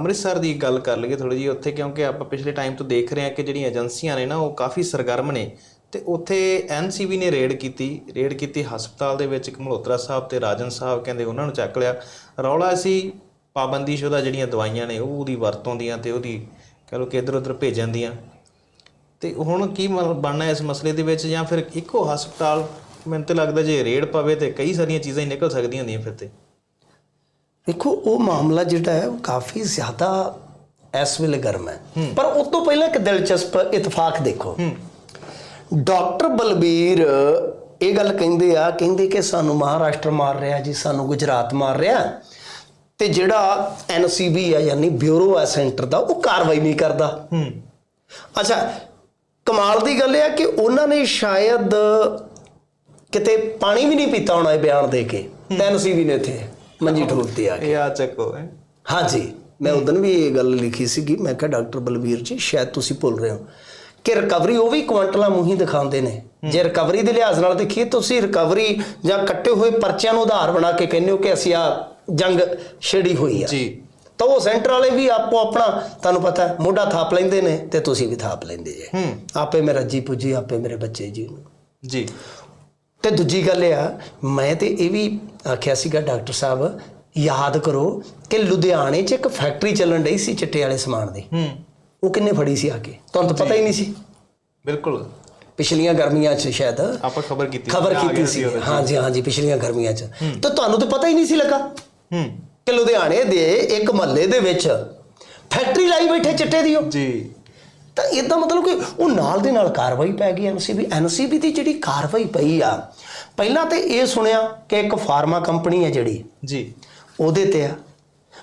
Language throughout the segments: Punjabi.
ਅੰਮ੍ਰਿਤਸਰ ਦੀ ਗੱਲ ਕਰ ਲਈਏ ਥੋੜੀ ਜੀ ਉੱਥੇ ਕਿਉਂਕਿ ਆਪਾਂ ਪਿਛਲੇ ਟਾਈਮ ਤੋਂ ਦੇਖ ਰਹੇ ਹਾਂ ਕਿ ਜਿਹੜੀਆਂ ਏਜੰਸੀਆਂ ਨੇ ਨਾ, ਉਹ ਕਾਫੀ ਸਰਗਰਮ ਨੇ। ਤੇ ਉੱਥੇ ਐਨਸੀਬੀ ਨੇ ਰੇਡ ਕੀਤੀ ਰੇਡ ਕੀਤੀ ਹਸਪਤਾਲ ਦੇ ਵਿੱਚ ਇੱਕ ਮਲਹੋਤਰਾ ਸਾਹਿਬ ਤੇ ਰਾਜਨ ਸਾਹਿਬ, ਕਹਿੰਦੇ ਉਹਨਾਂ ਨੂੰ ਚੱਕ ਲਿਆ। ਰੌਲਾ ਸੀ ਪਾਬੰਦੀਸ਼ੁਦਾ ਜਿਹੜੀਆਂ ਦਵਾਈਆਂ ਨੇ, ਉਹ ਉਹਦੀ ਵਰਤੋਂ ਦੀਆਂ ਤੇ ਉਹਦੀ ਕਹ ਲਓ ਕਿ ਇੱਧਰ ਉੱਧਰ ਭੇਜਣ ਦੀਆਂ। ਤੇ ਹੁਣ ਕੀ ਮ- ਬਣਨਾ ਇਸ ਮਸਲੇ ਦੇ ਵਿੱਚ? ਜਾਂ ਫਿਰ ਇੱਕੋ ਹਸਪਤਾਲ, ਮੈਨੂੰ ਤੇ ਲੱਗਦਾ ਜੇ ਰੇਡ ਪਵੇ ਤੇ ਕਈ ਸਾਰੀਆਂ ਚੀਜ਼ਾਂ ਹੀ ਨਿਕਲ ਸਕਦੀਆਂ ਹੁੰਦੀਆਂ ਫਿਰ ਤੇ। ਦੇਖੋ ਉਹ ਮਾਮਲਾ ਜਿਹੜਾ ਹੈ ਉਹ ਕਾਫੀ ਜ਼ਿਆਦਾ ਇਸ ਵੇਲੇ ਗਰਮ ਹੈ। ਪਰ ਉਸ ਤੋਂ ਪਹਿਲਾਂ ਇੱਕ ਦਿਲਚਸਪ ਇਤਫਾਕ ਦੇਖੋ। ਡਾਕਟਰ ਬਲਬੀਰ ਇਹ ਗੱਲ ਕਹਿੰਦੇ ਆ ਕਹਿੰਦੇ ਕਿ ਸਾਨੂੰ ਮਹਾਰਾਸ਼ਟਰ ਮਾਰ ਰਿਹਾ ਜੀ ਸਾਨੂੰ ਗੁਜਰਾਤ ਮਾਰ ਰਿਹਾ। ਤੇ ਜਿਹੜਾ ਐਨਸੀਬੀ ਹੈ ਯਾਨੀ ਬਿਊਰੋ ਹੈ ਸੈਂਟਰ ਦਾ ਉਹ ਕਾਰਵਾਈ ਨਹੀਂ ਕਰਦਾ। ਹੂੰ। ਅੱਛਾ ਕਮਾਲ ਦੀ ਗੱਲ ਇਹ ਹੈ ਕਿ ਉਹਨਾਂ ਨੇ ਸ਼ਾਇਦ ਕਿਤੇ ਪਾਣੀ ਵੀ ਨਹੀਂ ਪੀਤਾ ਹੋਣਾ ਇਹ ਬਿਆਨ ਦੇ ਕੇ ਐਨਸੀਬੀ ਨੇ ਇੱਥੇ। ਮੰਜੀ ਠੋਕਤੀ ਆ ਕੇ। ਇਹ ਆ ਚੱਕੋ ਹੈ। ਹਾਂਜੀ ਮੈਂ ਉਦੋਂ ਵੀ ਇਹ ਗੱਲ ਲਿਖੀ ਸੀਗੀ ਮੈਂ ਕਿਹਾ ਡਾਕਟਰ ਬਲਬੀਰ ਜੀ ਸ਼ਾਇਦ ਤੁਸੀਂ ਭੁੱਲ ਰਹੇ ਹੋ ਕਿ ਰਿਕਵਰੀ ਉਹ ਵੀ ਕੁਆਂਟਲਾਂ ਮੂੰਹੀ ਦਿਖਾਉਂਦੇ ਨੇ। ਜੇ ਰਿਕਵਰੀ ਦੇ ਲਿਹਾਜ਼ ਨਾਲ ਦੇਖੀਏ ਤੁਸੀਂ ਰਿਕਵਰੀ ਜਾਂ ਕੱਟੇ ਹੋਏ ਪਰਚਿਆਂ ਨੂੰ ਆਧਾਰ ਬਣਾ ਕੇ ਕਹਿੰਦੇ ਹੋ ਕਿ ਅਸੀਂ ਆ ਜੰਗ ਛੇੜੀ ਹੋਈ ਆ। ਜੀ। ਤਾਂ ਉਹ ਸੈਂਟਰ ਵਾਲੇ ਵੀ ਆਪੋ ਆਪਣਾ ਤੁਹਾਨੂੰ ਪਤਾ ਹੈ, ਮੋਢਾ ਥਾਪ ਲੈਂਦੇ ਨੇ ਤੇ ਤੁਸੀਂ ਵੀ ਥਾਪ ਲੈਂਦੇ ਜੇ। ਆਪੇ ਮੇਰਾ ਜੀ ਪੁੱਜੀ ਆਪੇ ਮੇਰੇ ਬੱਚੇ ਜੀ ਜੀ। ਤੇ ਦੂਜੀ ਗੱਲ ਇਹ ਆ ਮੈਂ ਤੇ ਇਹ ਵੀ ਆਖਿਆ ਸੀਗਾ ਡਾਕਟਰ ਸਾਹਿਬ ਯਾਦ ਕਰੋ ਕਿ ਲੁਧਿਆਣੇ 'ਚ ਇੱਕ ਫੈਕਟਰੀ ਚੱਲਣ ਡਈ ਸੀ ਚਿੱਟੇ ਵਾਲੇ ਸਮਾਨ ਦੀ। ਹੂੰ। ਉਹ ਕਿੰਨੇ ਫੜੀ ਸੀ ਆ ਕੇ? ਤੁਹਾਨੂੰ ਤਾਂ ਪਤਾ ਹੀ ਨਹੀਂ ਸੀ। ਬਿਲਕੁਲ। ਪਿਛਲੀਆਂ ਗਰਮੀਆਂ 'ਚ ਸ਼ਾਇਦ। ਆਪਾਂ ਖਬਰ ਕੀਤੀ ਖਬਰ ਕੀਤੀ ਸੀ। ਹਾਂਜੀ ਹਾਂਜੀ ਪਿਛਲੀਆਂ ਗਰਮੀਆਂ 'ਚ। ਤਾਂ ਤੁਹਾਨੂੰ ਤਾਂ ਪਤਾ ਹੀ ਨਹੀਂ ਸੀ ਲੱਗਾ ਹੂੰ। ਕਿ ਲੁਧਿਆਣੇ ਦੇ ਇੱਕ ਮਹੱਲੇ ਦੇ ਵਿੱਚ ਫੈਕਟਰੀ ਲਾਈ ਬੈਠੇ ਚਿੱਟੇ ਦੀ ਉਹ। ਜੀ। ਤਾਂ ਇਹਦਾ ਮਤਲਬ ਕਿ ਉਹ ਨਾਲ ਦੇ ਨਾਲ ਕਾਰਵਾਈ ਪੈ ਗਈ ਐਨਸੀਬੀ। ਐਨਸੀਬੀ ਦੀ ਜਿਹੜੀ ਕਾਰਵਾਈ ਪਈ ਆ ਪਹਿਲਾਂ ਤੇ ਇਹ ਸੁਣਿਆ ਕਿ ਇੱਕ ਫਾਰਮਾ ਕੰਪਨੀ ਹੈ ਜਿਹੜੀ ਜੀ। ਉਹਦੇ ਤੇ ਆ।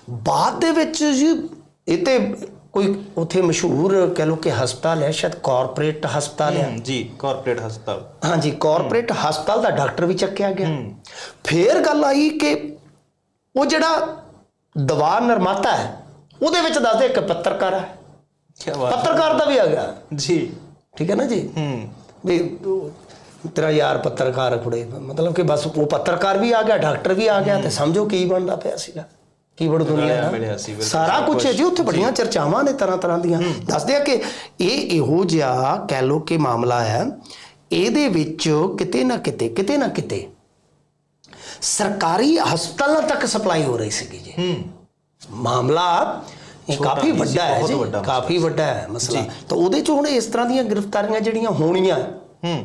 ਬਾਅਦ ਦੇ ਵਿੱਚ ਜੀ ਇਹ ਤੇ ਕੋਈ ਉਥੇ ਮਸ਼ਹੂਰ ਕਹ ਲੋ ਕਿ ਹਸਪਤਾਲ ਹੈ ਸ਼ਾਇਦ ਕਾਰਪੋਰੇਟ ਹਸਪਤਾਲ ਹੈ। ਹੂੰ, ਜੀ ਕਾਰਪੋਰੇਟ ਹਸਪਤਾਲ। ਹਾਂਜੀ ਕਾਰਪੋਰੇਟ ਹਸਪਤਾਲ ਦਾ ਡਾਕਟਰ ਵੀ ਚੱਕਿਆ ਗਿਆ। ਫੇਰ ਗੱਲ ਆਈ ਕਿ ਉਹ ਜਿਹੜਾ ਦਵਾ ਨਿਰਮਾਤਾ ਹੈ ਉਹਦੇ ਵਿੱਚ ਦੱਸਦੇ ਇੱਕ ਪੱਤਰਕਾਰ ਹੈ। ਕੀ ਬਾਤ ਪੱਤਰਕਾਰ ਦਾ ਵੀ ਆ ਗਿਆ। ਜੀ। ਠੀਕ ਹੈ ਨਾ ਜੀ? ਹੂੰ। ਵੀ ਤੇਰਾ ਯਾਰ ਪੱਤਰਕਾਰ ਕੁੜੇ। ਮਤਲਬ ਕਿ ਬਸ ਉਹ ਪੱਤਰਕਾਰ ਵੀ ਆ ਗਿਆ ਡਾਕਟਰ ਵੀ ਆ ਗਿਆ ਤੇ ਸਮਝੋ ਕੀ ਬਣਦਾ ਪਿਆ ਸੀਗਾ। ਕੀ ਬੜ ਦੁਨੀਆ ਦਾ। ਸਾਰਾ ਕੁਝ ਹੈ ਜੀ। ਉੱਥੇ ਬੜੀਆਂ ਚਰਚਾਵਾਂ ਨੇ ਤਰ੍ਹਾਂ ਤਰ੍ਹਾਂ ਦੀਆਂ। ਦੱਸਦੇ ਆ ਕਿ ਇਹ ਇਹੋ ਜਿਹਾ ਕਹਿ ਲੋ ਕਿ ਮਾਮਲਾ ਹੈ ਇਹਦੇ ਵਿੱਚ ਕਿਤੇ ਨਾ ਕਿਤੇ ਕਿਤੇ ਨਾ ਕਿਤੇ ਸਰਕਾਰੀ ਹਸਪਤਾਲਾਂ ਤੱਕ ਸਪਲਾਈ ਹੋ ਰਹੀ ਸੀਗੀ ਜੀ। ਹੂੰ। ਮਾਮਲਾ ਇਹ ਕਾਫੀ ਵੱਡਾ ਹੈ ਜੀ ਕਾਫੀ ਵੱਡਾ ਹੈ ਮਸਲਾ। ਤਾਂ ਉਹਦੇ ਚ ਹੁਣ ਇਸ ਤਰ੍ਹਾਂ ਦੀਆਂ ਗ੍ਰਿਫਤਾਰੀਆਂ ਜਿਹੜੀਆਂ ਹੋਣੀਆਂ ਹੂੰ।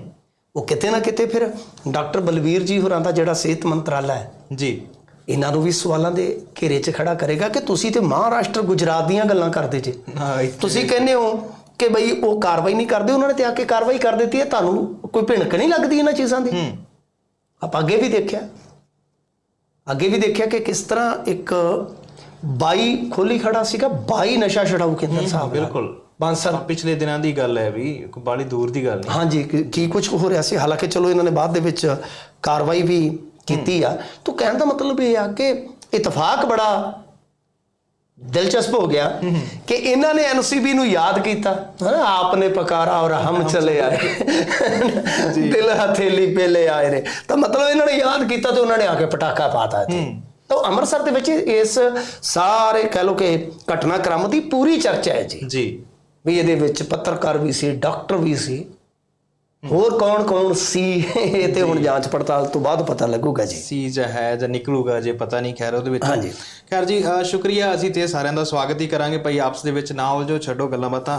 ਉਹ ਕਿਤੇ ਨਾ ਕਿਤੇ ਫਿਰ ਡਾਕਟਰ ਬਲਵੀਰ ਜੀ ਹੋਰਾਂ ਦਾ ਜਿਹੜਾ ਸਿਹਤ ਮੰਤਰਾਲਾ ਹੈ ਜੀ। ਇਹਨਾਂ ਨੂੰ ਵੀ ਸਵਾਲਾਂ ਦੇ ਘੇਰੇ 'ਚ ਖੜਾ ਕਰੇਗਾ ਕਿ ਤੁਸੀਂ ਤੇ ਮਹਾਰਾਸ਼ਟਰ ਗੁਜਰਾਤ ਦੀਆਂ ਗੱਲਾਂ ਕਰਦੇ ਜੇ। ਤੁਸੀਂ ਕਹਿੰਦੇ ਹੋ ਕਿ ਬਈ ਉਹ ਕਾਰਵਾਈ ਨਹੀਂ ਕਰਦੇ ਉਹਨਾਂ ਨੇ ਤੇ ਆ ਕੇ ਕਾਰਵਾਈ ਕਰ ਦਿੱਤੀ ਹੈ ਤੁਹਾਨੂੰ ਕੋਈ ਭਿਣਕ ਨਹੀਂ ਲੱਗਦੀ ਇਹਨਾਂ ਚੀਜ਼ਾਂ ਦੀ? ਹੂੰ। ਆਪਾਂ ਅੱਗੇ ਵੀ ਦੇਖਿਆ। ਅੱਗੇ ਵੀ ਦੇਖਿਆ ਕਿ ਕਿਸ ਤਰ੍ਹਾਂ ਇੱਕ ਬਾਈ ਖੋਲੀ ਖੜਾ ਸੀਗਾ ਬਾਈ ਨਸ਼ਾ ਛਡਾਊ ਕੇਂਦਰ ਸਾਹਿਬ। ਬਿਲਕੁਲ। ਆਹ ਪਿਛਲੇ ਦਿਨਾਂ ਦੀ ਗੱਲ ਹੈ ਵੀ ਕੋਈ ਬਾਲੀ ਦੂਰ ਦੀ ਗੱਲ ਨਹੀਂ। ਹਾਂਜੀ ਕੀ- ਕੀ ਕੁਝ ਹੋ ਰਿਹਾ ਸੀ? ਹਾਲਾਂਕਿ ਚਲੋ ਇਹਨਾਂ ਨੇ ਬਾਅਦ ਦੇ ਵਿੱਚ ਕਾਰਵਾਈ ਵੀ ਕੀਤੀ ਆ। ਤੋ ਕਹਿਣ ਦਾ ਮਤਲਬ ਇਹ ਆ ਕਿ ਇਤਫਾਕ ਬੜਾ ਦਿਲਚਸਪ ਹੋ ਗਿਆ ਕਿ ਇਹਨਾਂ ਨੇ ਐਨਸੀਬੀ ਨੂੰ ਯਾਦ ਕੀਤਾ। ਹਨਾ ਆਪਨੇ ਪਕਾਰਾ ਔਰ ਹਮ ਚਲੇ ਆਏ। ਦਿਲ ਹਥੇਲੀ ਪੇ ਲੈ ਆਏ ਨੇ। ਤਾਂ ਮਤਲਬ ਇਹਨਾਂ ਨੇ ਯਾਦ ਕੀਤਾ ਤੇ ਉਹਨਾਂ ਨੇ ਆ ਕੇ ਪਟਾਕਾ ਪਾਤਾ ਇੱਥੇ। ਤਾਂ ਅੰਮ੍ਰਿਤਸਰ ਦੇ ਵਿੱਚ ਇਸ ਸਾਰੇ ਕਹਿ ਲੋ ਕਿ ਘਟਨਾਕ੍ਰਮ ਦੀ ਪੂਰੀ ਚਰਚਾ ਹੈ ਜੀ। ਜੀ। ਵੀ ਇਹਦੇ ਵਿੱਚ ਪੱਤਰਕਾਰ ਵੀ ਸੀ ਡਾਕਟਰ ਵੀ ਸੀ। ਹੋਰ ਕੌਣ ਕੌਣ ਸੀ ਇਹ ਤੇ ਹੁਣ ਜਾਂਚ ਪੜਤਾਲ ਤੋਂ ਬਾਅਦ ਪਤਾ ਲੱਗੂਗਾ ਜੀ। ਸੀ ਜਾਂ ਹੈ ਜਾਂ ਨਿਕਲੂਗਾ ਜੇ ਪਤਾ ਨਹੀਂ ਖੈਰ ਉਹਦੇ ਵਿੱਚ। ਹਾਂਜੀ। ਖੈਰ ਜੀ ਸ਼ੁਕਰੀਆ ਅਸੀਂ ਤੇ ਸਾਰਿਆਂ ਦਾ ਸਵਾਗਤ ਹੀ ਕਰਾਂਗੇ। ਭਾਈ ਆਪਸ ਦੇ ਵਿੱਚ ਨਾ ਉਲਝੋ ਛੱਡੋ ਗੱਲਾਂ ਬਾਤਾਂ।